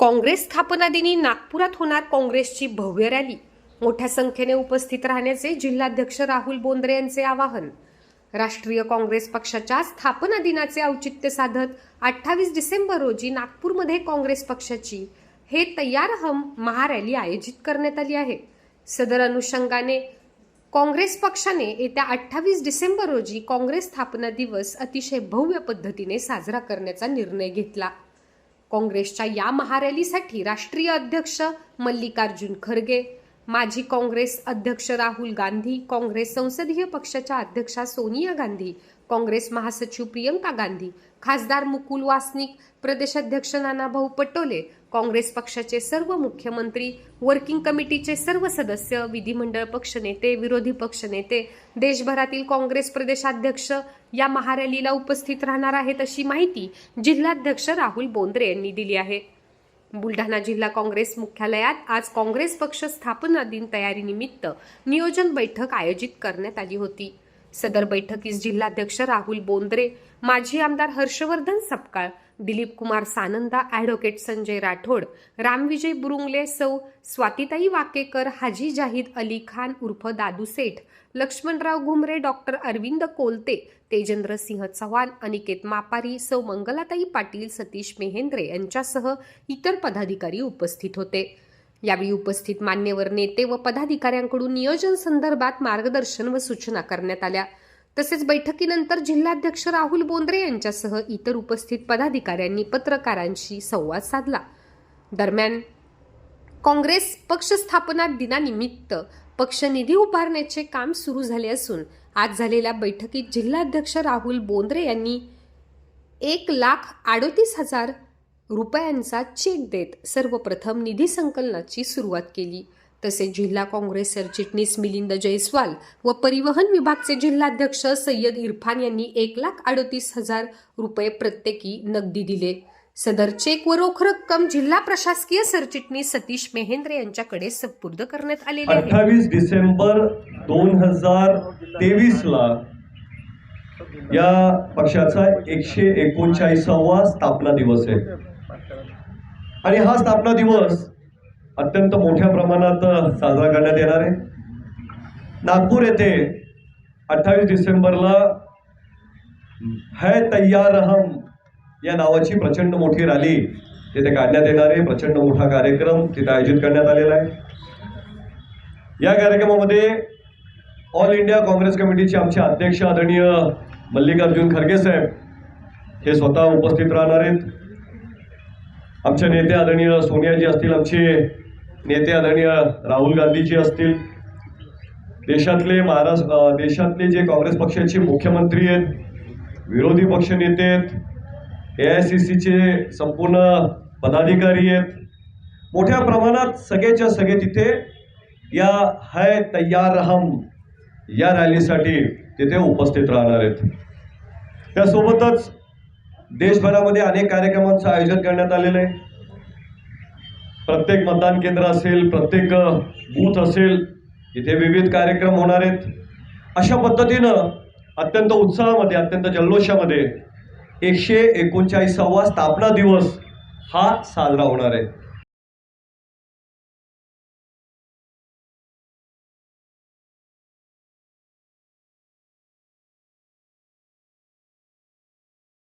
काँग्रेस स्थापना दिनी नागपुरात होणार काँग्रेसची भव्य रॅली. मोठ्या संख्येने उपस्थित राहण्याचे जिल्हाध्यक्ष राहुल बोंद्रे यांचे आवाहन. राष्ट्रीय काँग्रेस पक्षाच्या स्थापना दिनाचे औचित्य साधत अठ्ठावीस डिसेंबर रोजी नागपूरमध्ये काँग्रेस पक्षाची हे तयार हम महारॅली आयोजित करण्यात आली आहे. सदर अनुषंगाने काँग्रेस पक्षाने येत्या अठ्ठावीस डिसेंबर रोजी काँग्रेस स्थापना दिवस अतिशय भव्य पद्धतीने साजरा करण्याचा निर्णय घेतला. काँग्रेसच्या या महारॅलीसाठी राष्ट्रीय अध्यक्ष मल्लिकार्जुन खरगे माजी काँग्रेस अध्यक्ष राहुल गांधी काँग्रेस संसदीय पक्षाच्या अध्यक्षा सोनिया गांधी काँग्रेस महासचिव प्रियंका गांधी खासदार मुकुल वासनिक प्रदेशाध्यक्ष नानाभाऊ पटोले काँग्रेस पक्षाचे सर्व मुख्यमंत्री वर्किंग कमिटीचे सर्व सदस्य विधिमंडळ पक्षनेते विरोधी पक्षनेते देशभरातील काँग्रेस प्रदेशाध्यक्ष या महारॅलीला उपस्थित राहणार आहेत अशी माहिती जिल्हाध्यक्ष राहुल बोंद्रे यांनी दिली आहे. बुलढाणा जिल्हा काँग्रेस मुख्यालयात आज काँग्रेस पक्ष स्थापना दिन तयारीनिमित्त नियोजन बैठक आयोजित करण्यात आली होती. सदर बैठकीस जिल्हाध्यक्ष राहुल बोंद्रे माजी आमदार हर्षवर्धन सपकाळ दिलीप कुमार सानंदा ॲडव्होकेट संजय राठोड रामविजय बुरुंगले सौ स्वातिताई वाकेकर हाजी जाहीद अली खान उर्फ दादू सेठ लक्ष्मणराव घुमरे डॉक्टर अरविंद कोलते तेजेंद्र सिंह चव्हाण अनिकेत मापारी सौ मंगलाताई पाटील सतीश मेहेंद्रे यांच्यासह इतर पदाधिकारी उपस्थित होते. यावेळी उपस्थित मान्यवर नेते व पदाधिकाऱ्यांकडून नियोजन संदर्भात मार्गदर्शन व सूचना करण्यात आल्या. तसेच बैठकीनंतर जिल्हाध्यक्ष राहुल बोंद्रे यांच्यासह इतर उपस्थित पदाधिकाऱ्यांनी पत्रकारांशी संवाद साधला. दरम्यान काँग्रेस पक्ष स्थापना दिनानिमित्त पक्ष निधी उभारण्याचे काम सुरू झाले असून आज झालेल्या बैठकीत जिल्हाध्यक्ष राहुल बोंद्रे यांनी एक लाख अडोतीस हजार रुपयांचा चेक देत सर्वप्रथम निधी संकलनाची सुरुवात केली. तसेच जिल्हा काँग्रेस सरचिटणीस मिलिंद जयस्वाल व परिवहन विभागचे जिल्हाध्यक्ष सय्यद इरफान यांनी एक लाख अडतीस हजार रुपये प्रत्येकी नगदी दिले. सदर चेक व रोख रक्कम जिल्हा प्रशासकीय सरचिटणीस सतीश मेहेंद्रे यांच्याकडे सुपूर्द करण्यात आलेले आहे. अठ्ठावीस डिसेंबर दोन हजार तेवीस ला या पक्षाचा एकशे एकोणचाळीसावा स्थापना दिवस आहे. आणि हा स्थापना दिवस अत्यंत मोठ्या प्रमाणात साजरा करण्यात येणार आहे. नागपूर येथे अठ्ठावीस डिसेंबरला है तय्यार हम या नावाची प्रचंड मोठी रॅली तिथे काढण्यात येणार आहे. प्रचंड मोठा कार्यक्रम तिथे आयोजित करण्यात आलेला आहे. या कार्यक्रमामध्ये ऑल इंडिया काँग्रेस कमिटीचे आमचे अध्यक्ष आदरणीय मल्लिकार्जुन खरगे साहेब हे स्वतः उपस्थित राहणार आहेत. आमचे नेते आदरणीय सोनियाजी असतील आमचे नेते आदरणीय राहुल गांधीजी असतील देशातले महाराष्ट्र देशातले जे काँग्रेस पक्षाचे मुख्यमंत्री आहेत विरोधी पक्षनेते आहेत ए आय सी सीचे संपूर्ण पदाधिकारी आहेत मोठ्या प्रमाणात सगळेच्या सगळे तिथे या है तयार हम या रॅलीसाठी तिथे उपस्थित राहणार आहेत. त्यासोबतच देशभरामध्ये अनेक कार्यक्रमांचं आयोजन करण्यात आलेलं आहे. प्रत्येक मतदान केंद्र असेल प्रत्येक बूथ असेल इथे विविध कार्यक्रम होणार आहेत. अशा पद्धतीनं अत्यंत उत्साहामध्ये अत्यंत जल्लोषामध्ये एकशे एकोणचाळीसावा स्थापना दिवस हा साजरा होणार आहे.